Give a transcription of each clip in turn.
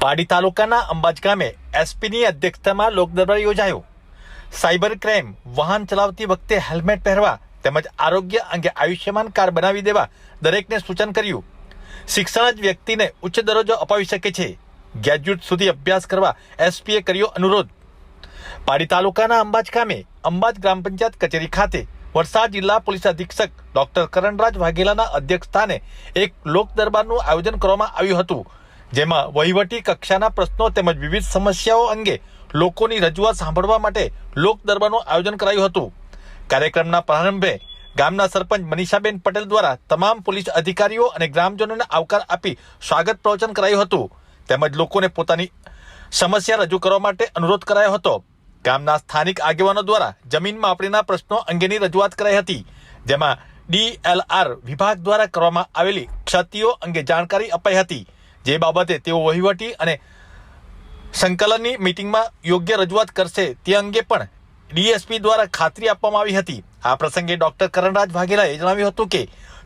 પાડી તાલુકાના અંબાજ ગામે એસપીની અધ્યક્ષતામાં લોકદરબાર યોજાયો. સાયબર ક્રાઇમ વાહન ચલાવતી વખતે હેલ્મેટ પહેરવા તેમજ આરોગ્ય અંગે આયુષ્યમાન કાર્ડ બનાવી દેવા દરેકને સૂચન કર્યું. શિક્ષણ જ વ્યક્તિને ઉચ્ચ દરજ્જો અપાવી શકે છે. ગ્રેજ્યુએટ સુધી અભ્યાસ કરવા એસપીએ કર્યો અનુરોધ. પાડી તાલુકાના અંબાજ ગામે અંબાજ ગ્રામ પંચાયત કચેરી ખાતે વલસાડ જિલ્લા પોલીસ અધિક્ષક ડોક્ટર કરણરાજ વાઘેલાના અધ્યક્ષ સ્થાને એક લોક દરબારનું આયોજન કરવામાં આવ્યું હતું. જેમાં વહીવટી કક્ષાના પ્રશ્નો તેમજ વિવિધ સમસ્યાઓ અંગે લોકોની રજૂઆત સાંભળવા માટે લોક દરબારનું આયોજન કરાયું હતું. કાર્યક્રમના પ્રારંભે ગામના સરપંચ મનીષાબેન પટેલ દ્વારા તમામ પોલીસ અધિકારીઓ અને ગ્રામજનોને આવકાર આપી સ્વાગત પ્રવચન કરાયું હતું. તેમજ લોકોને પોતાની સમસ્યા રજૂ કરવા માટે અનુરોધ કરાયો હતો. ગામના સ્થાનિક આગેવાનો દ્વારા જમીન માપણીના પ્રશ્નો અંગેની રજૂઆત કરાઈ હતી, જેમાં ડીએલઆર વિભાગ દ્વારા કરવામાં આવેલી ક્ષતિઓ અંગે જાણકારી અપાઈ હતી. જે બાબતે તેઓ વહીવટી અને સંકલનની મીટિંગમાં યોગ્ય રજૂઆત કરશે તે અંગે પણ ડીએસપી દ્વારા ખાતરી આપવામાં આવી હતી. આ પ્રસંગે ડોક્ટર કરણરાજ વાઘેલાએ જણાવ્યું હતું કે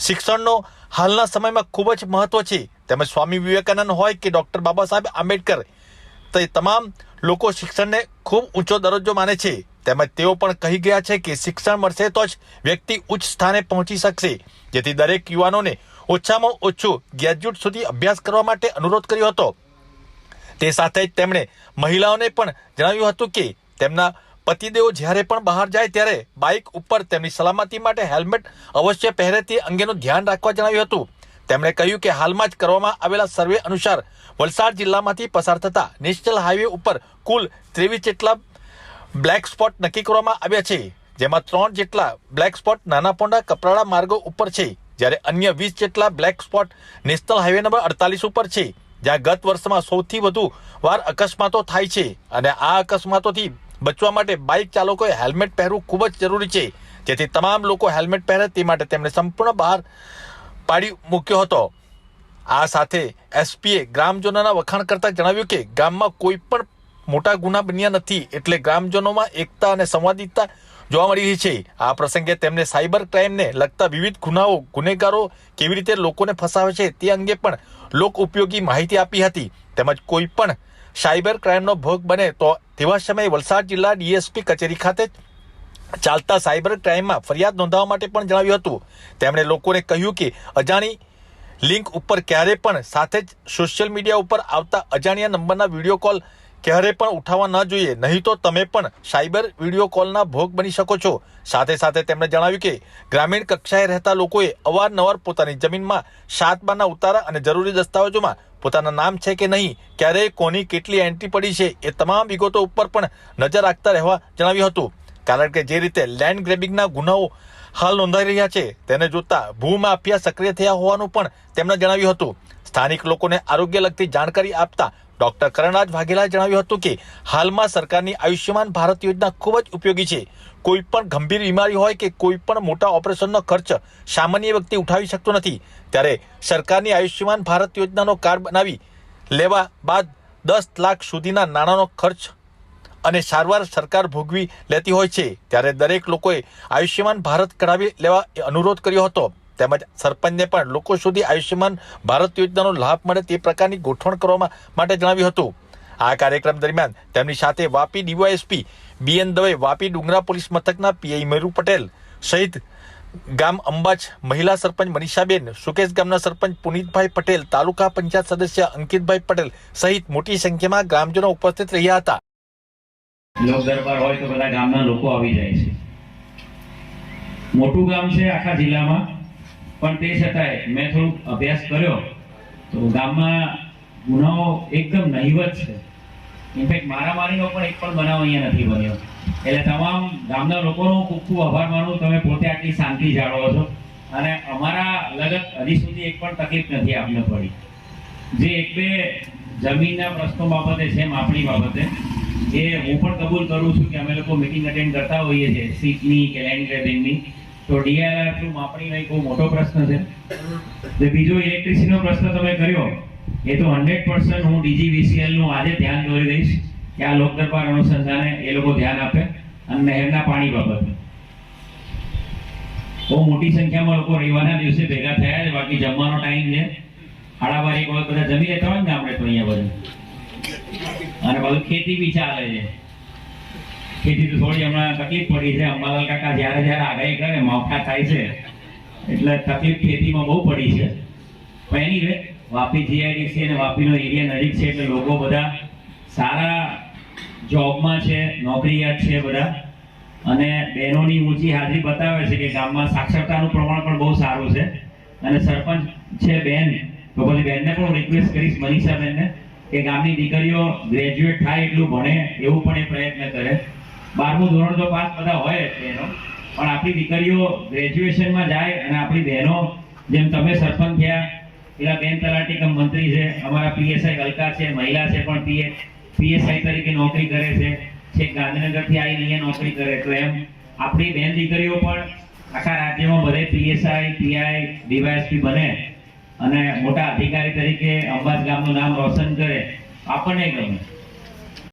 શિક્ષણનો હાલના સમયમાં ખૂબ જ મહત્વ છે. તેમજ સ્વામી વિવેકાનંદ હોય કે ડોક્ટર બાબા સાહેબ આંબેડકર, તે તમામ લોકો શિક્ષણને ખૂબ ઊંચો દરજ્જો માને છે. તેમજ તેઓ પણ કહી ગયા છે કે શિક્ષણ મળશે તો જ વ્યક્તિ ઉચ્ચ સ્થાને પહોંચી શકશે. જેથી દરેક યુવાનોને ઓછામાં ઓછું ગ્રેજ્યુએટ સુધી અભ્યાસ કરવા માટે અનુરોધ કર્યો હતો. તે સાથે જ તેમણે મહિલાઓને પણ જણાવ્યું હતું કે તેમના પતિદેવો જ્યારે પણ બહાર જાય ત્યારે બાઇક ઉપર તેમની સલામતી માટે હેલ્મેટ અવશ્ય પહેરે તે અંગેનું ધ્યાન રાખવા જણાવ્યું હતું. તેમણે કહ્યું કે હાલમાં જ કરવામાં આવેલા સર્વે અનુસાર વલસાડ જિલ્લામાંથી પસાર થતા નેશનલ હાઈવે ઉપર કુલ ત્રેવીસ જેટલા બ્લેક સ્પોટ નક્કી કરવામાં આવ્યા છે, જેમાં ત્રણ જેટલા બ્લેક સ્પોટ નાના પોંડા કપરાળા માર્ગો ઉપર છે. જ્યારે અન્ય વીસ જેટલા black spot national highway number અડતાલીસ ઉપર છે, જ્યાં ગત વર્ષમાં સૌથી વધુ વાર અકસ્માતો થાય છે અને આ અકસ્માતોથી બચવા માટે બાઇક ચાલકોએ હેલ્મેટ પહેરવું ખૂબ જ જરૂરી છે. જેથી તમામ લોકો હેલ્મેટ પહેરે તે માટે તેમણે સંપૂર્ણ બહાર પાડી મૂક્યો હતો. આ સાથે એસપીએ ગ્રામજનોના વખાણ કરતા જણાવ્યું કે ગામમાં કોઈ પણ મોટા ગુના બન્યા નથી. એટલે ગ્રામજનોમાં એકતા અને સંવાદિતા જોવા મળી રહી છે. આ પ્રસંગે તેમને સાયબર ક્રાઇમને લગતા વિવિધ ગુનાઓ, ગુનેગારો કેવી રીતે લોકોને ફસાવે છે તે અંગે પણ લોક ઉપયોગી માહિતી આપી હતી. તેમજ કોઈ પણ સાયબર ક્રાઇમનો ભોગ બને તો તેવા સમયે વલસાડ જિલ્લા ડીએસપી કચેરી ખાતે ચાલતા સાયબર ક્રાઇમમાં ફરિયાદ નોંધાવવા માટે પણ જણાવ્યું હતું. તેમણે લોકોને કહ્યું કે અજાણી લિંક ઉપર ક્યારે પણ સાથે જ સોશિયલ મીડિયા ઉપર આવતા અજાણ્યા નંબરના વીડિયો કોલ ક્યારે પણ ઉઠાવવા ન જોઈએ. નહીં તો તમે પણ સાયબર વીડિયો કોલના ભોગ બની શકો છો. સાથે સાથે તેમણે જણાવ્યું કે, ગ્રામીણ કક્ષાએ રહેતા લોકોએ અવારનવાર પોતાની જમીનમાં સાત બારના ઉતારા અને જરૂરી દસ્તાવેજોમાં પોતાના નામ છે કે નહીં ક્યારે કોની કેટલી એન્ટ્રી પડી છે, એ તમામ વિગતો ઉપર પણ નજર રાખતા રહેવા જણાવ્યું હતું. કારણ કે જે રીતે લેન્ડ ગ્રેબિંગના ગુનાઓ હાલ નોંધાઈ રહ્યા છે, તેને જોતા ભૂમાફિયા સક્રિય થયા હોવાનું પણ તેમણે જણાવ્યું હતું. સ્થાનિક લોકોને આરોગ્ય લગતી જાણકારી આપતા ડોક્ટર કરણરાજ વાઘેલાએ જણાવ્યું હતું કે, હાલમાં સરકારની આયુષ્યમાન ભારત યોજના ખૂબ જ ઉપયોગી છે. કોઈ પણ ગંભીર બીમારી હોય કે કોઈ પણ મોટા ઓપરેશનનો ખર્ચ સામાન્ય વ્યક્તિ ઉઠાવી શકતો નથી. ત્યારે સરકારની આયુષ્યમાન ભારત યોજનાનો કાર્ડ બનાવી લેવા બાદ દસ લાખ સુધીના નાણાંનો ખર્ચ અને સારવાર સરકાર ભોગવી લેતી હોય છે. ત્યારે દરેક લોકોએ આયુષ્યમાન ભારત કઢાવી લેવા અનુરોધ કર્યો હતો. તેમજ સરપંચને પણ લોકો સુધી આયુષ્યમાન ભારત યોજનાનો લાભ મળે તે પ્રકારની ગોઠવણ કરવા માટે જણાવ્યું હતું. આ કાર્યક્રમ દરમિયાન તેમની સાથે Vapi DYSP BN Dave, Vapi Dungra police મથકના પીઆઈ મેરુ પટેલ સહિત ગામ અંબાજ મહિલા સરપંચ મનીષાબેન, સુકેશ ગામના સરપંચ પુનિતભાઈ પટેલ, તાલુકા પંચાયત સદસ્ય અંકિતભાઈ પટેલ સહિત મોટી સંખ્યામાં ગ્રામજનો ઉપસ્થિત રહ્યા હતા. હોય તો બધા ગામના લોકો આવી જાય છે. મોટું ગામ છે આખા જિલ્લામાં. પણ તે છતાંય મેં થોડુંક અભ્યાસ કર્યો તો ગામમાં ગુનાઓ એકદમ નહીવત છે. ઇનફેક્ટ મારામારીનો પણ એક પણ બનાવ અહીંયા નથી બન્યો. એટલે તમામ ગામના લોકોનો ખૂબ ખૂબ આભાર માનું. તમે પોતે આટલી શાંતિ જાળવો છો. અને અમારા લગત હજી સુધી એક પણ તકલીફ નથી આપને પડી. જે એક બે જમીનના પ્રશ્નો બાબતે છે, માપણી બાબતે, એ હું પણ કબૂલ કરું છું કે અમે લોકો મિટિંગ અટેન્ડ કરતા હોઈએ છીએ. સીટની કે લેન્ડ ગ્રેબિંગની તો ડીઆરઆર થ્રુ માપણી નહીં બહુ મોટો પ્રશ્ન છે. બીજો ઇલેક્ટ્રિસિટીનો પ્રશ્ન તમે કર્યો, એ તો હંડ્રેડ પર્સન્ટ હું ડીજીવીસીએલ આજે ધ્યાન દોરી દઈશ કે આ લોક અનુસંધાને એ લોકો ધ્યાન આપે અને નહેરના પાણી બાબતે. બહુ મોટી સંખ્યામાં લોકો રવિવારના દિવસે ભેગા થયા છે, બાકી જમવાનો ટાઈમ છે. સાડા બાર એક વખત બધા જમી લેતા હોય ને આપણે તો અહીંયા બધું. અને બધું ખેતી બી ચાલે છે. ખેતી તો થોડી હમણાં તકલીફ પડી છે. અંબાલાલ કાકા જ્યારે જ્યારે આગાહી કરે મોખા થાય છે. એટલે તકલીફ ખેતીમાં બહુ પડી છે. પણ એની વાપી જીઆઈડીસી અને વાપીનો એરિયા નજીક છે એટલે લોકો બધા સારા જોબમાં છે, નોકરીયાત છે બધા. અને બહેનોની ઊંચી હાજરી બતાવે છે કે ગામમાં સાક્ષરતાનું પ્રમાણ પણ બહુ સારું છે. અને સરપંચ છે બેન, તો પછી બેનને પણ રિક્વેસ્ટ કરીશ મનીષા બેનને કે ગામની દીકરીઓ ગ્રેજ્યુએટ થાય એટલું ભણે એવું પણ એ પ્રયત્ન કરે. બારમું ધોરણ તો પાસ બધા હોય બહેનો. પણ આપણી દીકરીઓ ગ્રેજ્યુએશનમાં જાય અને આપણી બહેનો, જેમ તમે સરપંચ થયા, પેલા બેન તલાટી કમ મંત્રી છે, અમારા પીએસઆઈ હલકા છે, મહિલા છે પણ પીએ, પીએસઆઈ તરીકે નોકરી કરે છે. છેક ગાંધીનગરથી આવીને અહીંયા નોકરી કરે. તો એમ આપણી બેન દીકરીઓ પણ આખા રાજ્યમાં બધે પીએસઆઈ, પીઆઈ, ડીવાયએસપી બને અને મોટા અધિકારી તરીકે અંબાજ ગામનું નામ રોશન કરે. આપણને ગમે.